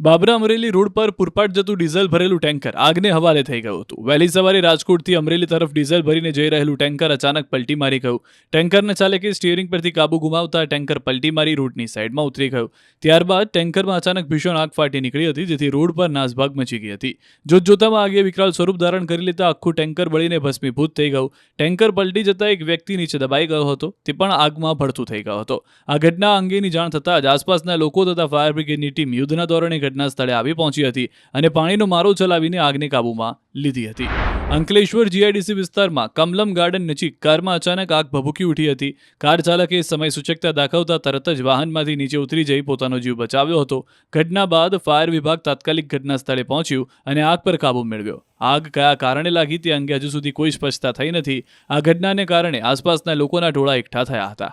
Babra Amreli road પર પુરપાટ જતું diesel ભરેલું ટેન્કર આગને હવાલે થઈ ગયું હતું. વહેલી સવારે રાજકોટથી અમરેલી તરફ ડીઝલ ભરીને જઈ રહેલું ટેન્કર અચાનક પલટી મારી ગયું. ટેન્કરના ચાલકે સ્ટીયરિંગ પરથી કાબુ ગુમાવતા ટેન્કર પલટી મારી રોડની સાઈડમાં ઉતરી ગયું. ત્યારબાદ ટેન્કરમાં અચાનક ભીષણ આગ ફાટી નીકળી હતી, જેથી રોડ પર નાસભાગ મચી ગઈ હતી. જોતજોતામાં આગે વિકરાળ સ્વરૂપ ધારણ કરી લેતા આખું ટેન્કર બળીને ભસ્મીભૂત થઈ ગયું. ટેન્કર પલટી જતા એક વ્યક્તિ નીચે દબાઈ ગયો હતો, તે પણ આગમાં ભડતું થઈ ગયો હતો. આ ઘટના અંગેની જાણ થતાં જ આસપાસના લોકો તથા ફાયર બ્રિગેડની ટીમ યુદ્ધના ધોરણે ઘટના સ્થળે આવી પહોંચી હતી અને પાણીનો મારો ચલાવીને આગને કાબૂમાં લીધી હતી. અંકલેશ્વર જીઆઈડીસી વિસ્તારમાં કમલમ ગાર્ડન નજીક કારમાં અચાનક આગ ભભૂકી ઉઠી હતી. કાર ચાલકે સમય સૂચકતા દાખવતા તરત જ વાહનમાંથી નીચે ઉતરી જઈ પોતાનો જીવ બચાવ્યો હતો. ઘટના બાદ ફાયર વિભાગ તાત્કાલિક ઘટના સ્થળે પહોંચ્યું અને આગ પર કાબૂ મેળવ્યો. આગ કયા કારણે લાગી તે અંગે હજુ સુધી કોઈ સ્પષ્ટતા થઈ નથી. આ ઘટનાને કારણે આસપાસના લોકોના ટોળા એકઠા થયા હતા.